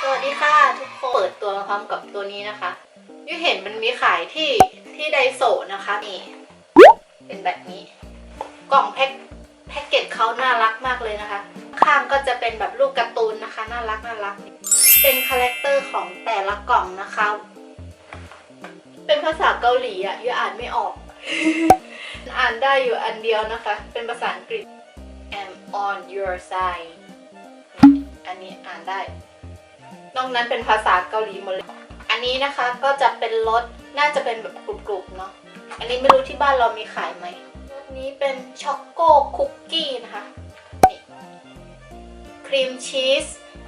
สวัสดีค่ะทุกคนเปิดตัวมาพร้อมกับตัวนี้นะคะยุ้ยเห็นมันมีขายที่ที่ไดโซนะคะนี่เป็นแบบนี้ กล่องแพ็คแพ็กเกจเขาน่ารักมากเลยนะคะ ข้างก็จะเป็นแบบรูปการ์ตูนนะคะ น่ารักน่ารัก เป็นคาแรคเตอร์ของแต่ละกล่องนะคะ เป็นภาษาเกาหลีอะยุ้ยอ่านไม่ออก อ่านได้อยู่อันเดียวนะคะ เป็นภาษาอังกฤษ am on your side อันนี้อ่านได้ นอกนั้นเป็นภาษาเกาหลีหมดเลย อันนี้นะคะก็จะเป็นรสน่าจะเป็นแบบกรุบๆเนาะ อันนี้ไม่รู้ที่บ้านเรามีขายไหมรสนี้เป็นช็อกโกคุกกี้นะคะนี่ครีมชีส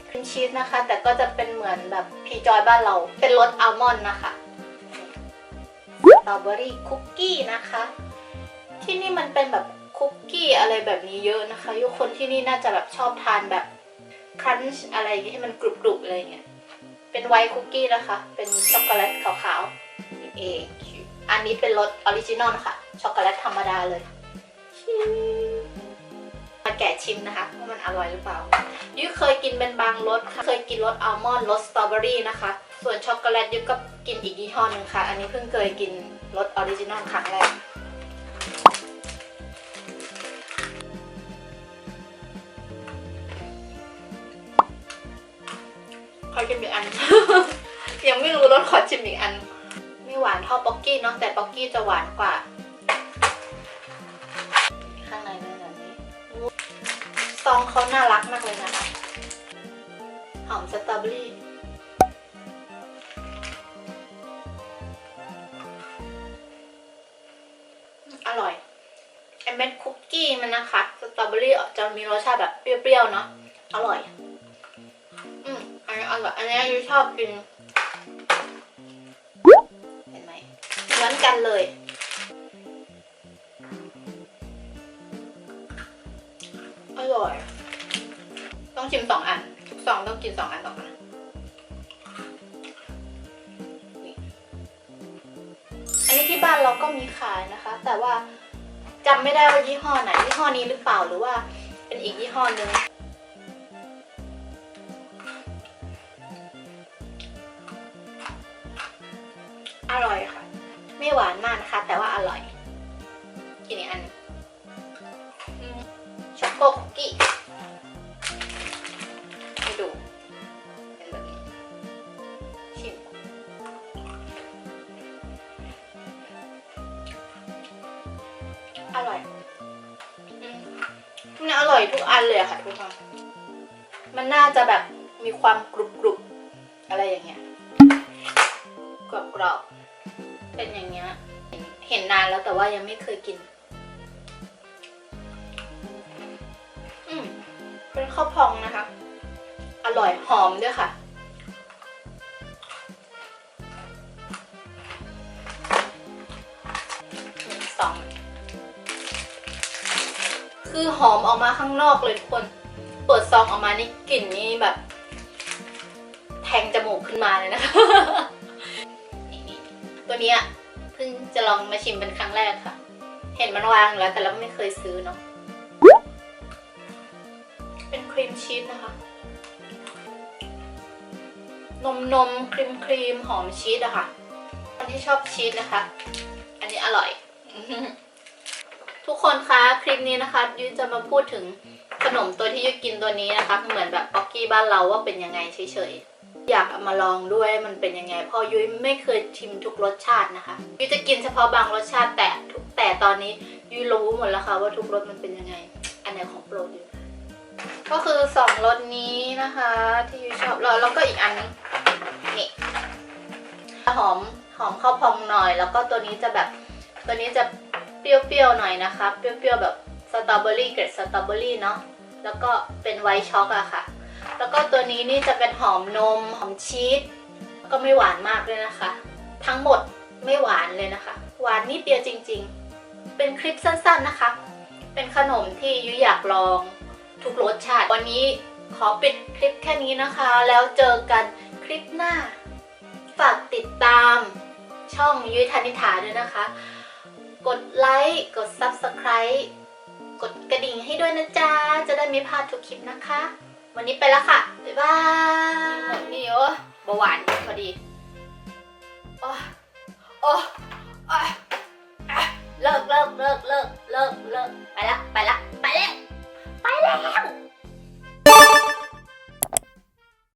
ครีมชีสนะคะ แต่ก็จะเป็นเหมือนแบบพีจอยบ้านเรา เป็นรสอัลมอนด์นะคะสตรอเบอรี่คุกกี้นะคะ ที่นี่มันเป็นแบบคุกกี้อะไรแบบนี้เยอะนะคะยุคคนที่นี่น่าจะแบบชอบทานแบบ ครันช์อะไรอย่างเงี้ยให้มันกรุบๆอะไรเงี้ย เป็นไวท์คุกกี้นะคะ เป็นช็อกโกแลตขาวๆ A Q อันนี้เป็นรสออริจินอลนะคะช็อกโกแลตธรรมดาเลยมมาแกะชิมนะคะว่ามันอร่อยหรือเปล่า ยุ้ยเคยกินเป็นบางรสค่ะ เคยกินรสอัลมอนด์รสสตรอเบอรี่นะคะ ส่วนช็อกโกแลตยุ้ยก็กินอีกยี่ห้อหนึ่งค่ะ อันนี้เพิ่งเคยกินรสออริจินอลครั้งแรก ขอชิมอีกอัน ยังไม่รู้รสขอชิมอีกอัน ไม่หวานเท่าป๊อกกี้เนาะแต่ป๊อกกี้จะหวานกว่า ข้างในนั่นแบบนี้ซองเขาน่ารักมากเลยนะคะหอมสตรอเบอรี่อร่อยไอเม็ดคุกกี้มันนะคะสตรอเบอรี่จะมีรสชาติแบบเปรี้ยวๆเนาะอร่อย อันนี้อร่อยอันนี้ยูชอบกิน เห็นไหมเหมือนกันเลย อร่อย ต้องชิมสองอันทุกซองต้องกินสองอันสองอันอันนี้ที่บ้านเราก็มีขายนะคะ แต่ว่าจำไม่ได้ว่ายี่ห้อไหนยี่ห้อนี้หรือเปล่าหรือว่า เป็นอีกยี่ห้อหนึ่ง โกกกี้ให้ดูเป็นแบบนี้ชิมอร่อยอืมมันอร่อยทุกอันเลยอะค่ะทุกคนมันน่าจะแบบมีความกรุบกรุบอะไรอย่างเงี้ยกรอบๆเป็นอย่างเงี้ยเห็นนานแล้วแต่ว่ายังไม่เคยกิน ข้าวพองนะคะ อร่อยหอมด้วยค่ะหนึ่งสอง คือหอมออกมาข้างนอกเลยทุกคน เปิดซองออกมานี่กลิ่นนี่แบบ แทงจมูกขึ้นมาเลยนะคะ ตัวเนี้ยเพิ่งจะลองมาชิมเป็นครั้งแรกค่ะ เห็นมันวางแล้วแต่เราไม่เคยซื้อเนาะ ครีมชีสนะคะ นมนมครีมครีมหอมชีสอะค่ะคนที่ชอบชีสนะคะ อันนี้อร่อย ทุกคนคะคลิปนี้นะคะยุ้ยจะมาพูดถึงขนมตัวที่ยุ้ยกินตัวนี้นะคะ เหมือนแบบป๊อกกี้บ้านเราว่าเป็นยังไงเฉยๆอยากเอามาลองด้วยมันเป็นยังไงเพราะยุ้ยไม่เคยชิมทุกรสชาตินะคะยุ้ยจะกินเฉพาะบางรสชาติแต่ทุกแต่ตอนนี้ยุ้ยรู้หมดแล้วค่ะว่าทุกรสมันเป็นยังไง อันไหนของโปรดยุ้ย ก็คือสองรสนี้นะคะ ที่ยุ้ยชอบแล้วแล้วก็อีกอันนึงนี่หอมหอมข้าวพองหน่อย แล้วก็ตัวนี้จะแบบตัวนี้จะเปรี้ยวๆหน่อยนะคะเปรี้ยวๆแบบสตรอเบอรี่เกรดสตรอเบอรี่เนาะแล้วก็เป็นไวท์ช็อกอะค่ะ แล้วก็ตัวนี้นี่จะเป็นหอมนมหอมชีสก็ไม่หวานมากเลยนะคะ ทั้งหมดไม่หวานเลยนะคะ หวานนิดเดียวจริง ๆ เป็นคลิปสั้นๆนะคะ เป็นขนมที่ยุยอยากลอง ทุกรสชาติ วันนี้ขอปิดคลิปแค่นี้นะคะ แล้วเจอกันคลิปหน้า ฝากติดตามช่องยุ้ยธนิธาด้วยนะคะ กดไลค์กด Subscribe กดกระดิ่งให้ด้วยนะจ๊ะ จะได้ไม่พลาดทุกคลิปนะคะ วันนี้ไปแล้วค่ะ บ๊ายบายนี่โอ้เบาหวานพอดี โอ้โอ้